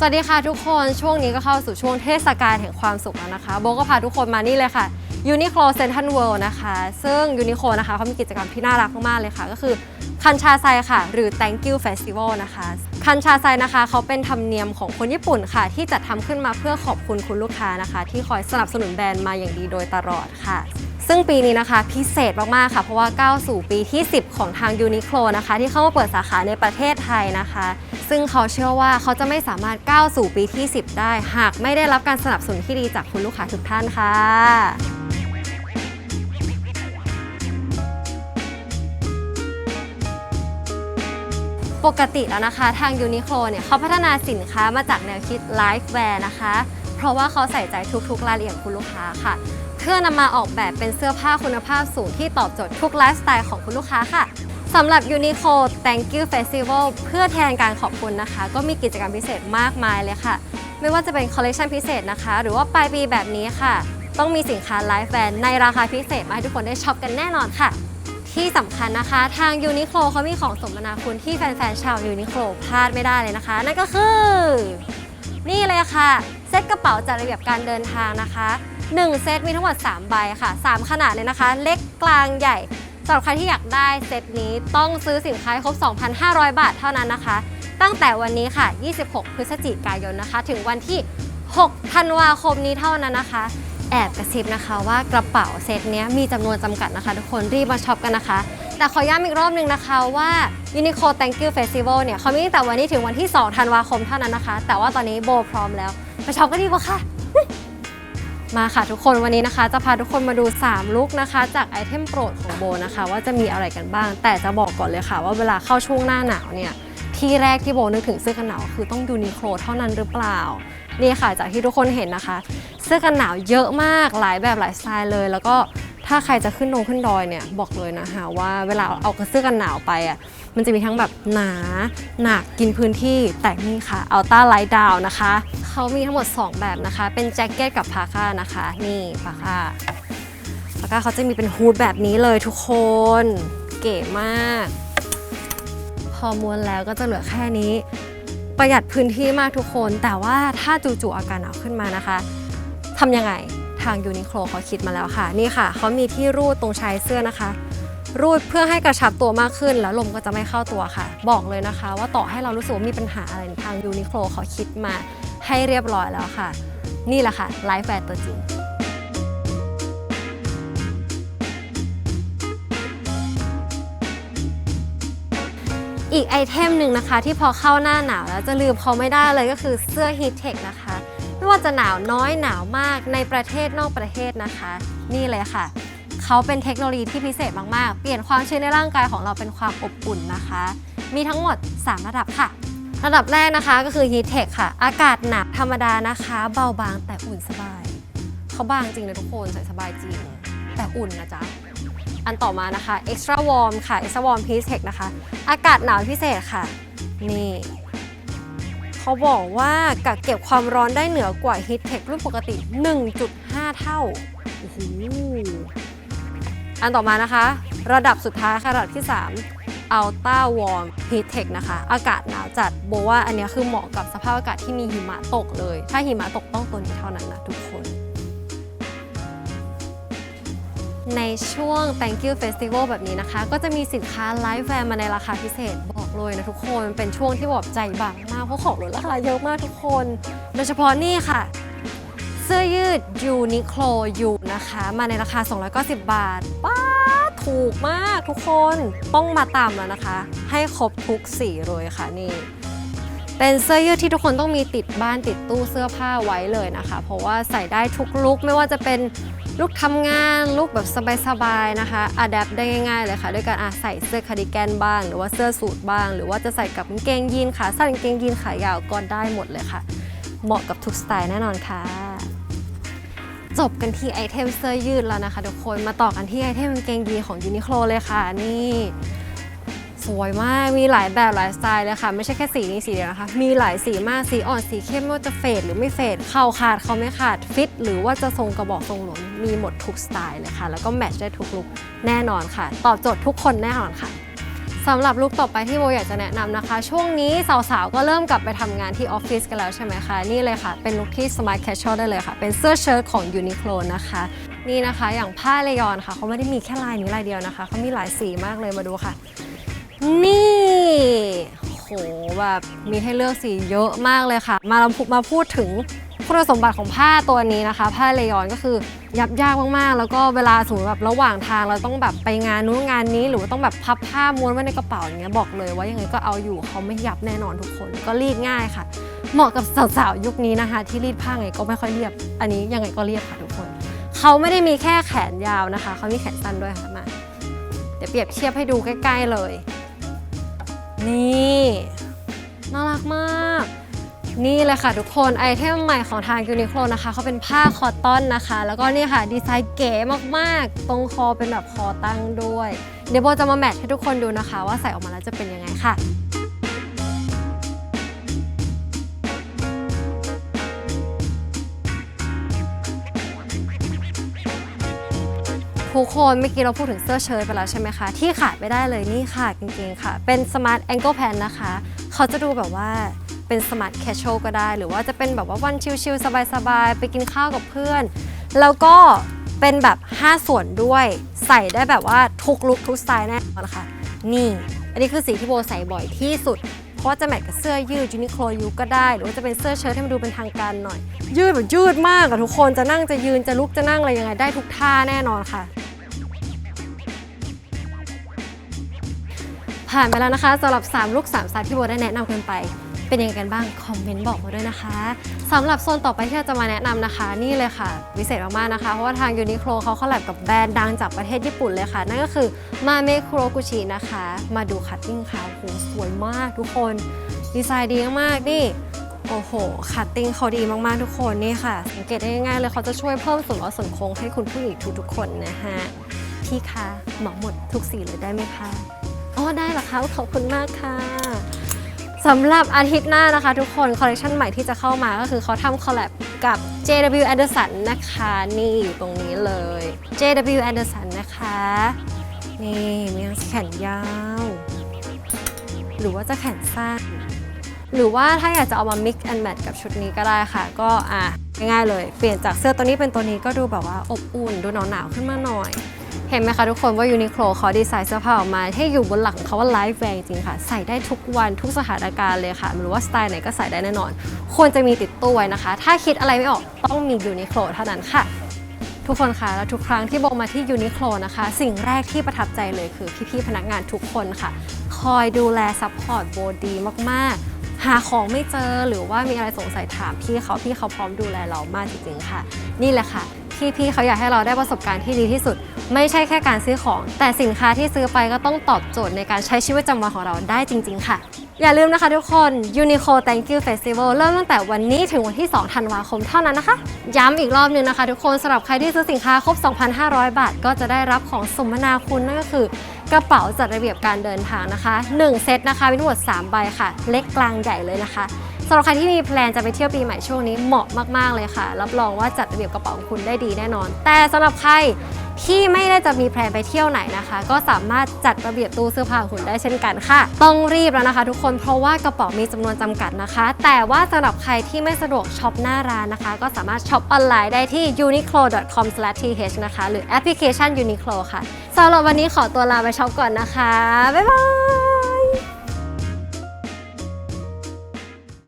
สวัสดีค่ะทุกคนช่วงนี้ก็เข้าสู่ช่วงเทศกาลแห่งความสุขแล้วนะคะ โบก็พาทุกคนมานี่เลยค่ะ Uniqlo Central World นะคะ ซึ่ง Uniqlo นะคะเขามีกิจกรรมที่น่ารักมากๆเลยค่ะ ก็คือคันชาไซค่ะ หรือ Thank You Festival นะคะ คันชาไซนะคะเขาเป็นธรรมเนียมของคนญี่ปุ่นค่ะ ที่จัดทำขึ้นมาเพื่อขอบคุณคุณลูกค้านะคะ ที่คอยสนับสนุนแบรนด์มาอย่างดีโดยตลอดค่ะ ซึ่งปีนี้นะคะพิเศษมากๆค่ะ เพราะว่าก้าวสู่ปีที่ 10 ของทาง Uniqlo นะคะ ที่เข้ามาเปิดสาขาในประเทศไทยนะคะ ซึ่งเขาเชื่อว่าเขาจะไม่สามารถก้าวสู่ปีที่ 10 ได้ หากไม่ได้รับการสนับสนุนที่ดีจากคุณลูกค้าทุกท่านค่ะปกติแล้วนะคะ ทาง Uniqlo เนี่ยเขาพัฒนาสินค้ามาจากแนวคิด Life Wear นะคะ เพราะว่าเขาใส่ใจทุกๆรายละเอียดคุณลูกค้าค่ะ เพื่อนำมาออกแบบเป็นเสื้อผ้าคุณภาพสูงที่ตอบโจทย์ทุกไลฟ์สไตล์ของคุณลูกค้าค่ะ สำหรับ u n i q o Thank You Festival เพื่อแทนการขอบคุณนะคะ ก็มีกิจกรรมพิเศษมากมายเลยค่ะ ไม่ว่าจะเป็นคอลเลคชันพิเศษนะคะ หรือว่าปลายปีแบบนี้ค่ะ ต้องมีสินค้าไลฟ์แวนในราคาพิเศษมาให้ทุกคนได้ช็อปกันแน่นอนค่ะ ที่สำคัญนะคะทาง Uniqlo เขามีของสมนาคุณที่แฟนๆชาว Uniqlo พลาดไม่ได้เลยนะคะ นั่นก็คือ นี่เลยค่ะ เซ็ตกระเป๋าจัดระเบียบการเดินทางนะคะ 1 เซตมีทั้งหมด 3 ใบค่ะ 3 ขนาดเลยนะคะ เล็กกลางใหญ่ สำหรับใครที่อยากได้เซตนี้ต้องซื้อสินค้าให้ครบ 2,500 บาทเท่านั้นนะคะ ตั้งแต่วันนี้ค่ะ 26 พฤศจิกายนนะคะ ถึงวันที่ 6 ธันวาคมนี้เท่านั้นนะคะ แอบกระซิบนะคะว่ากระเป๋าเซตนี้มีจำนวนจำกัดนะคะ ทุกคนรีบมาช็อปกันนะคะ แต่ขอย้ำอีกรอบหนึงนะคะว่า Uniqlo Thank You Festival เนี่ยเขามีตั้งแต่วันนี้ถึงวันที่ 2 ธันวาคมเท่านั้นนะคะ แต่ว่าตอนนี้โบพร้อมแล้วไปช็อปกันดีกว่าค่ะ มาค่ะทุกคนวันนี้นะคะ จะพาทุกคนมาดู 3 ลุคนะคะ จากไอเทมโปรดของโบนะคะ ว่าจะมีอะไรกันบ้าง แต่จะบอกก่อนเลยค่ะว่าเวลาเข้าช่วงหน้าหนาวเนี่ยที่แรกที่โบนึกถึงเสื้อกันหนาวคือต้องยูนิโคลเท่านั้นหรือเปล่านี่ค่ะจากที่ทุกคนเห็นนะคะ เสื้อกันหนาวเยอะมากหลายแบบหลายสไตล์เลย แล้วก็ถ้าใครจะขึ้นดงขึ้นดอยเนี่ยบอกเลยนะคะว่าเวลาเอาเสื้อกันหนาวไปอะมันจะมีทั้งแบบหนาหนักกินพื้นที่แต่นี่ค่ะอัลต้าไลท์ดาวนะคะ เขามีทั้งหมด 2 แบบนะคะ เป็นแจ็คเก็ตกับพาค่านะคะ นี่พาค่าพาค่าเขาจะมีเป็นฮูดแบบนี้เลยทุกคน เก๋มาก พอม้วนแล้วก็จะเหลือแค่นี้ ประหยัดพื้นที่มากทุกคน แต่ว่าถ้าจู่ๆอาการหนาวขึ้นมานะคะทำยังไงทางยูนิโคลเขาคิดมาแล้วค่ะ นี่ค่ะเขามีที่รูดตรงชายเสื้อนะคะ รูดเพื่อให้กระชับตัวมากขึ้น แล้วลมก็จะไม่เข้าตัวค่ะ บอกเลยนะคะ ว่าต่อให้เรารู้สึกว่ามีปัญหาอะไรทางยูนิโคลเขาคิดมา ให้เรียบร้อยแล้วค่ะ นี่แหละค่ะไลฟ์แฟร์ตัวจริงอีกไอเทมหนึ่งนะคะ ที่พอเข้าหน้าหนาวแล้วจะลืมเขาไม่ได้เลยก็คือเสื้อ Heat Tech นะคะ ไม่ว่าจะหนาวน้อยหนาวมากในประเทศนอกประเทศนะคะ นี่เลยค่ะ เขาเป็นเทคโนโลยีที่พิเศษมาก ๆ เปลี่ยนความชื้นในร่างกายของเราเป็นความอบอุ่นนะคะ มีทั้งหมด 3 ระดับค่ะ ระดับแรกนะคะก็คือ Heat Tech ค่ะ อากาศหนักธรรมดานะคะ เบาบางแต่อุ่นสบาย เขาบางจริงนะทุกคนใส่สบายจริง แต่อุ่นนะจ๊ะ อันต่อมานะคะ extra warm ค่ะ extra warm Heat Tech นะคะ อากาศหนาวพิเศษค่ะ นี่เขาบอกว่ากักเก็บความร้อนได้เหนือกว่า Heat Tech รุ่นปกติ 1.5 เท่า โอ้โห อันต่อมานะคะ ระดับสุดท้ายค่ะระดับที่ 3 Ultra Warm Heat Tech นะคะ อากาศหนาวจัดโบว่าอันนี้คือเหมาะกับสภาพอากาศที่มีหิมะตกเลย ถ้าหิมะตกต้องตัวนี้เท่านั้นนะทุกคน ในช่วง Thank You Festival แบบนี้นะคะ ก็จะมีสินค้าไลฟ์แวร์มาในราคาพิเศษบอกเลยนะทุกคนเป็นช่วงที่แบบใจบางมากเพราะของลดราคาเยอะมากทุกคน โดยเฉพาะนี่ค่ะเสื้อยืด Uniqlo U นะคะ มาในราคา 290 บาทป้า ถูกมากทุกคนต้องมาตามแล้วนะคะ ให้ครบทุกสีเลยค่ะนี่ เป็นเสื้อยืดที่ทุกคนต้องมีติดบ้านติดตู้เสื้อผ้าไว้เลยนะคะ เพราะว่าใส่ได้ทุกลุคไม่ว่าจะเป็นลุคทำงานลุคแบบสบายๆนะคะอัดแอปได้ง่ายๆเลยค่ะ ด้วยการอะใส่เสื้อคาร์ดิแกนบ้าง หรือว่าเสื้อสูทบ้าง หรือว่าจะใส่กับกางเกงยีนขาสั้นกางเกงยีนขายาวก็ได้หมดเลยค่ะ เหมาะกับทุกสไตล์แน่นอนค่ะ จบกันที่ไอเทมเสื้อยืดแล้วนะคะทุกคนมาต่อกันที่ไอเทมกางเกงยีนของยูนิโคลเลยค่ะนี่สวยมาก มีหลายแบบหลายสไตล์เลยค่ะ ไม่ใช่แค่สีนี้สีเดียวนะคะ มีหลายสีมาก สีอ่อน สีเข้มไม่ว่าจะเฟดหรือไม่เฟด เข้าขาดเขาไม่ขาด ฟิต หรือว่าจะทรงกระบอกทรงหลวมมีหมดทุกสไตล์เลยค่ะ แล้วก็แมทช์ได้ทุกลุคแน่นอนค่ะ ตอบโจทย์ทุกคนแน่นอนค่ะ สำหรับลุคต่อไปที่โบอยากจะแนะนำนะคะ ช่วงนี้สาวๆ ก็เริ่มกลับไปทำงานที่ออฟฟิศกันแล้วใช่ไหมคะ นี่เลยค่ะ เป็นลุคที่ smart casual ได้เลยค่ะ เป็นเสื้อเชิ้ตของ Uniqlo นะคะ นี่นะคะอย่างผ้าเลยอนค่ะ เขาไม่ได้มีแค่ลายนี้ลายเดียวนะคะ เขามีหลายสีมากเลยมาดูค่ะ นี่โหแบบมีให้เลือกสีเยอะมากเลยค่ะ มาเรามาพูดถึง คุณสมบัติของผ้าตัวนี้นะคะ ผ้าเลยอนก็คือยับยากมากๆ แล้วก็เวลาสมมติแบบระหว่างทางเราต้องแบบไปงานนู้นงานนี้ หรือว่าต้องแบบพับผ้าม้วนไว้ในกระเป๋าอย่างเงี้ยบอกเลยว่ายังไงก็เอาอยู่เขาไม่ยับแน่นอนทุกคน ก็รีดง่ายค่ะ เหมาะกับสาวๆยุคนี้นะคะ ที่รีดผ้าไงก็ไม่ค่อยเรียบ อันนี้ยังไงก็เรียบค่ะทุกคน เขาไม่ได้มีแค่แขนยาวนะคะเขามีแขนสั้นด้วยค่ะมาเดี๋ยวเปรียบเทียบให้ดูใกล้ ๆเลย นี่น่ารักมาก นี่เลยค่ะทุกคนไอเทมใหม่ของทางยูนิโคลนะคะเขาเป็นผ้าคอตตอนนะคะ แล้วก็นี่ค่ะดีไซน์เก๋มากๆ ตรงคอเป็นแบบคอตั้งด้วย เดี๋ยวโบจะมาแมทให้ทุกคนดูนะคะ ว่าใส่ออกมาแล้วจะเป็นยังไงค่ะทุกคนเมื่อกี้เราพูดถึงเสื้อเชิ้ตไปแล้วใช่ไหมคะ ที่ขาดไม่ได้เลยนี่ค่ะกางเกงค่ะ เป็น Smart Ankle Pant นะคะ เขาจะดูแบบว่า เป็น Smart Casual ก็ได้ หรือว่าจะเป็นแบบว่าวันชิลๆสบายๆ ไปกินข้าวกับเพื่อน แล้วก็เป็นแบบ 5 ส่วนด้วย ใส่ได้แบบว่าทุกลุคทุกสไตล์แน่นอนค่ะ นี่ อันนี้คือสีที่โบใส่บ่อยที่สุด เพราะจะแมทกับเสื้อยืดยูนิโคลยูก็ได้ หรือว่าจะเป็นเสื้อเชิ้ตให้มันดูเป็นทางการหน่อย ยืดแบบยืดมากอะทุกคนจะนั่งจะยืนจะลุกจะนั่งอะไรยังไงได้ทุกท่าแน่นอนค่ะผ่านไปแล้วนะคะสำหรับ 3 ลูก3สไตล์ที่โบได้แนะนำกันไป เป็นยังไงกันบ้างคอมเมนต์บอกมาด้วยนะคะสำหรับโซนต่อไปที่เราจะมาแนะนำนะคะ นี่เลยค่ะวิเศษมากๆนะคะ เพราะว่าทางยูนิโคลเขาคอลแลบกับแบรนด์ดังจากประเทศญี่ปุ่นเลยค่ะ นั่นก็คือมาเมคุโรกุชินะคะ มาดูคัตติ้งค่ะโอ้โหสวยมากทุกคน ดีไซน์ดีมากๆนี่โอ้โห คัตติ้งเขาดีมาก ๆ ทุกคนนี่ค่ะ สังเกตได้ง่ายๆเลยเขาจะช่วยเพิ่มส่วนลดส่วนโค้งให้คุณผู้หญิงทุกๆคนนะฮะ พี่คะเหมาหมดทุกสีเลยได้ไหมคะ อ๋อ ได้เหรอคะ ขอบคุณมากค่ะ สำหรับอาทิตย์หน้านะคะทุกคน คอลเลคชันใหม่ที่จะเข้ามาก็คือเขาทำคอลแลบกับ JW Anderson นะคะ นี่อยู่ตรงนี้เลย JW Anderson นะคะ นี่มีทั้งแขนยาว หรือว่าจะแขนสั้น หรือว่าถ้าอยากจะเอามา mix and match กับชุดนี้ก็ได้ค่ะ ก็อะง่ายๆเลย เปลี่ยนจากเสื้อตัวนี้เป็นตัวนี้ก็ดูแบบว่าอบอุ่น ดูหนาวๆขึ้นมาหน่อย เห็นไหมคะทุกคนว่ายูนิโคลเขาดีไซน์เสื้อผ้าออกมา ให้อยู่บนหลักของเขาว่าไลฟ์แวร์จริงค่ะ ใส่ได้ทุกวันทุกสถานการณ์เลยค่ะหรือว่าสไตล์ไหนก็ใส่ได้แน่นอน ควรจะมีติดตัวไว้นะคะ ถ้าคิดอะไรไม่ออกต้องมียูนิโคลเท่านั้นค่ะ ทุกคนคะและทุกครั้งที่โบมาที่ยูนิโคลนะคะ สิ่งแรกที่ประทับใจเลยคือพี่ๆพนักงานทุกคนค่ะ คอยดูแลซัพพอร์ตโบดีมากๆหาของไม่เจอหรือว่ามีอะไรสงสัยถามพี่เขาพี่เขาพร้อมดูแลเรามากจริงๆค่ะ นี่แหละค่ะ พี่ๆเขาอยากให้เราได้ประสบการณ์ที่ดีที่สุด ไม่ใช่แค่การซื้อของ แต่สินค้าที่ซื้อไปก็ต้องตอบโจทย์ในการใช้ชีวิตประจำวันของเราได้จริง ๆ ค่ะ อย่าลืมนะคะทุกคน Uniqlo Thank You Festival เริ่มตั้งแต่วันนี้ถึงวันที่ 2 ธันวาคมเท่านั้นนะคะ ย้ำอีกรอบหนึงนะคะ ทุกคนสำหรับใครที่ซื้อสินค้าครบ 2,500 บาท ก็จะได้รับของสมนาคุณนั่นก็คือกระเป๋าจัดระเบียบการเดินทางนะคะ 1 เซตนะคะมีทั้งหมด 3 ใบค่ะ เล็กกลางใหญ่เลยนะคะ สำหรับใครที่มีแพลนจะไปเที่ยวปีใหม่ช่วงนี้เหมาะมากๆเลยค่ะ รับรองว่าจัดระเบียบกระเป๋าของคุณได้ดีแน่นอน แต่สำหรับใครที่ไม่ได้จะมีแพลนไปเที่ยวไหนนะคะ ก็สามารถจัดระเบียบตู้เสื้อผ้าของคุณได้เช่นกันค่ะ ต้องรีบแล้วนะคะ ทุกคนเพราะว่ากระเป๋ามีจำนวนจำกัดนะคะ แต่ว่าสำหรับใครที่ไม่สะดวกช็อปหน้าร้านนะคะ ก็สามารถช็อปออนไลน์ได้ที่ uniqlo.com/th นะคะ หรือแอปพลิเคชัน Uniqlo ค่ะสำหรับวันนี้ขอตัวลาไปช็อปก่อนนะคะบ๊ายบาย